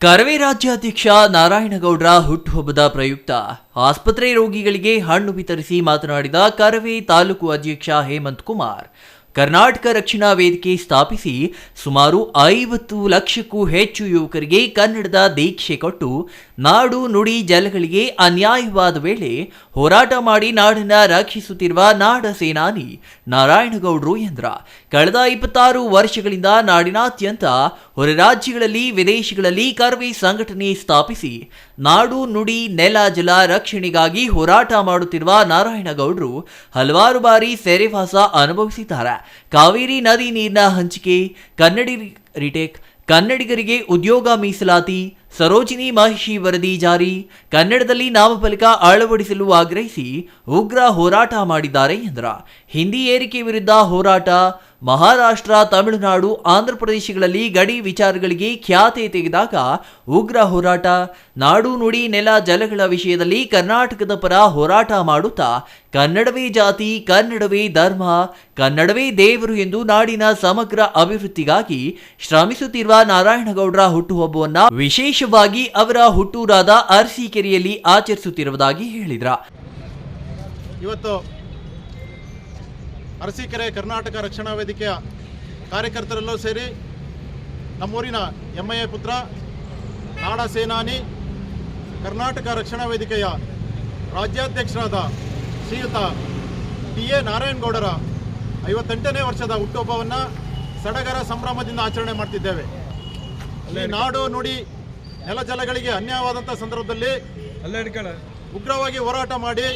ಕರವೇ ರಾಜ್ಯಾಧ್ಯಕ್ಷ ನಾರಾಯಣಗೌಡರ ಹುಟ್ಟುಹಬ್ಬದ ಪ್ರಯುಕ್ತ. ಆಸ್ಪತ್ರೆ ರೋಗಿಗಳಿಗೆ ಹಣ್ಣು ವಿತರಿಸಿ ಮಾತನಾಡಿದ ಕರವೇ ತಾಲೂಕು ಅಧ್ಯಕ್ಷ ಹೇಮಂತ್ ಕುಮಾರ್. ಕರ್ನಾಟಕ ರಕ್ಷಣಾ ವೇದಿಕೆ ಸ್ಥಾಪಿಸಿ ಸುಮಾರು ಐವತ್ತು ಲಕ್ಷಕ್ಕೂ ಹೆಚ್ಚು ಯುವಕರಿಗೆ ಕನ್ನಡದ ದೀಕ್ಷೆ ಕೊಟ್ಟು ನಾಡು ನುಡಿ ಜಲಗಳಿಗೆ ಅನ್ಯಾಯವಾದ ವೇಳೆ ಹೋರಾಟ ಮಾಡಿ ನಾಡನ್ನ ರಕ್ಷಿಸುತ್ತಿರುವ ನಾಡ ಸೇನಾನಿ ನಾರಾಯಣಗೌಡರು ಎಂದ್ರ. ಕಳೆದ ಇಪ್ಪತ್ತಾರು ವರ್ಷಗಳಿಂದ ನಾಡಿನಾದ್ಯಂತ ಹೊರ ರಾಜ್ಯಗಳಲ್ಲಿ, ವಿದೇಶಗಳಲ್ಲಿ ಕರ್ವಿ ಸಂಘಟನೆ ಸ್ಥಾಪಿಸಿ ನಾಡು ನುಡಿ ನೆಲ ಜಲ ರಕ್ಷಣೆಗಾಗಿ ಹೋರಾಟ ಮಾಡುತ್ತಿರುವ ನಾರಾಯಣಗೌಡರು ಹಲವಾರು ಬಾರಿ ಸೆರೆವಾಸ ಅನುಭವಿಸಿದ್ದಾರೆ. ಕಾವೇರಿ ನದಿ ನೀರಿನ ಹಂಚಿಕೆ, ಕನ್ನಡಿ ರಿಟೇಕ್, ಕನ್ನಡಿಗರಿಗೆ ಉದ್ಯೋಗ ಮೀಸಲಾತಿ, ಸರೋಜಿನಿ ಮಹಿಷಿ ವರದಿ ಜಾರಿ, ಕನ್ನಡದಲ್ಲಿ ನಾಮಫಲಕ ಅಳವಡಿಸಲು ಆಗ್ರಹಿಸಿ ಉಗ್ರ ಹೋರಾಟ ಮಾಡಿದ್ದಾರೆ ಎಂದ್ರ. ಹಿಂದಿ ಏರಿಕೆ ವಿರುದ್ಧ ಹೋರಾಟ ಮಹಾರಾಷ್ಟ್ರ, ತಮಿಳುನಾಡು, ಆಂಧ್ರಪ್ರದೇಶಗಳಲ್ಲಿ ಗಡಿ ವಿಚಾರಗಳಿಗೆ ಖ್ಯಾತಿ ತೆಗೆದಾಗ ಉಗ್ರ ಹೋರಾಟ. ನಾಡು ನುಡಿ ನೆಲ ಜಲಗಳ ವಿಷಯದಲ್ಲಿ ಕರ್ನಾಟಕದ ಪರ ಹೋರಾಟ ಮಾಡುತ್ತಾ, ಕನ್ನಡವೇ ಜಾತಿ, ಕನ್ನಡವೇ ಧರ್ಮ, ಕನ್ನಡವೇ ದೇವರು ಎಂದು ನಾಡಿನ ಸಮಗ್ರ ಅಭಿವೃದ್ಧಿಗಾಗಿ ಶ್ರಮಿಸುತ್ತಿರುವ ನಾರಾಯಣಗೌಡರ ಹುಟ್ಟುಹಬ್ಬವನ್ನ ವಿಶೇಷವಾಗಿ ಅವರ ಹುಟ್ಟೂರಾದ ಅರಸೀಕೆರೆಯಲ್ಲಿ ಆಚರಿಸುತ್ತಿರುವುದಾಗಿ ಹೇಳಿದ್ರ. ಇವತ್ತು ಅರಸೀಕೆರೆ ಕರ್ನಾಟಕ ರಕ್ಷಣಾ ವೇದಿಕೆಯ ಕಾರ್ಯಕರ್ತರೆಲ್ಲರೂ ಸೇರಿ ನಮ್ಮೂರಿನ ಎಂ ಐ ಎ ಪುತ್ರ ನಾಡ ಸೇನಾನಿ ಕರ್ನಾಟಕ ರಕ್ಷಣಾ ವೇದಿಕೆಯ ರಾಜ್ಯಾಧ್ಯಕ್ಷರಾದ ಶ್ರೀಯುತ ಟಿ ಎ ನಾರಾಯಣಗೌಡರ ಐವತ್ತೆಂಟನೇ ವರ್ಷದ ಹುಟ್ಟುಹಬ್ಬವನ್ನು ಸಡಗರ ಸಂಭ್ರಮದಿಂದ ಆಚರಣೆ ಮಾಡ್ತಿದ್ದೇವೆ. ಅಲ್ಲಿ ನಾಡು ನುಡಿ ನೆಲ ಜಲಗಳಿಗೆ ಅನ್ಯಾಯವಾದಂಥ ಸಂದರ್ಭದಲ್ಲಿ ಉಗ್ರವಾಗಿ ಹೋರಾಟ ಮಾಡಿ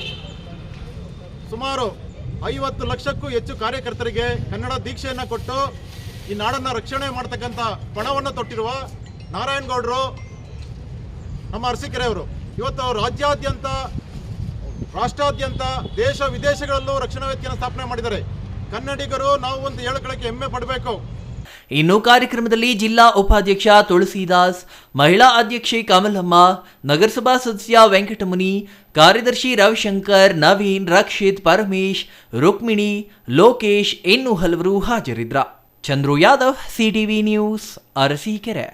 ಸುಮಾರು ಐವತ್ತು ಲಕ್ಷಕ್ಕೂ ಹೆಚ್ಚು ಕಾರ್ಯಕರ್ತರಿಗೆ ಕನ್ನಡ ದೀಕ್ಷೆಯನ್ನು ಕೊಟ್ಟು ಈ ನಾಡನ್ನು ರಕ್ಷಣೆ ಮಾಡ್ತಕ್ಕಂಥ ಪಣವನ್ನು ತೊಟ್ಟಿರುವ ನಾರಾಯಣಗೌಡರು ನಮ್ಮ ಅರಸೀಕೆರೆಯವರು. ಇವತ್ತು ರಾಜ್ಯಾದ್ಯಂತ, ರಾಷ್ಟ್ರಾದ್ಯಂತ, ದೇಶ ವಿದೇಶಗಳಲ್ಲೂ ರಕ್ಷಣಾ ವೇದಿಕೆಯನ್ನು ಸ್ಥಾಪನೆ ಮಾಡಿದ್ದಾರೆ. ಕನ್ನಡಿಗರು ನಾವು ಒಂದು ಹೇಳ್ಕೊಳ್ಳೋಕ್ಕೆ ಹೆಮ್ಮೆ ಪಡಬೇಕು. ಇನ್ನು ಕಾರ್ಯಕ್ರಮದಲ್ಲಿ ಜಿಲ್ಲಾ ಉಪಾಧ್ಯಕ್ಷ ತುಳಸಿದಾಸ್, ಮಹಿಳಾ ಅಧ್ಯಕ್ಷೆ ಕಮಲಮ್ಮ, ನಗರಸಭಾ ಸದಸ್ಯ ವೆಂಕಟಮುನಿ, ಕಾರ್ಯದರ್ಶಿ ರವಿಶಂಕರ್, ನವೀನ್, ರಕ್ಷಿತ್, ಪರಮೇಶ್, ರುಕ್ಮಿಣಿ, ಲೋಕೇಶ್ ಇನ್ನೂ ಹಲವರು ಹಾಜರಿದ್ರ. Chandru Yadav, CTV news, Arsikere.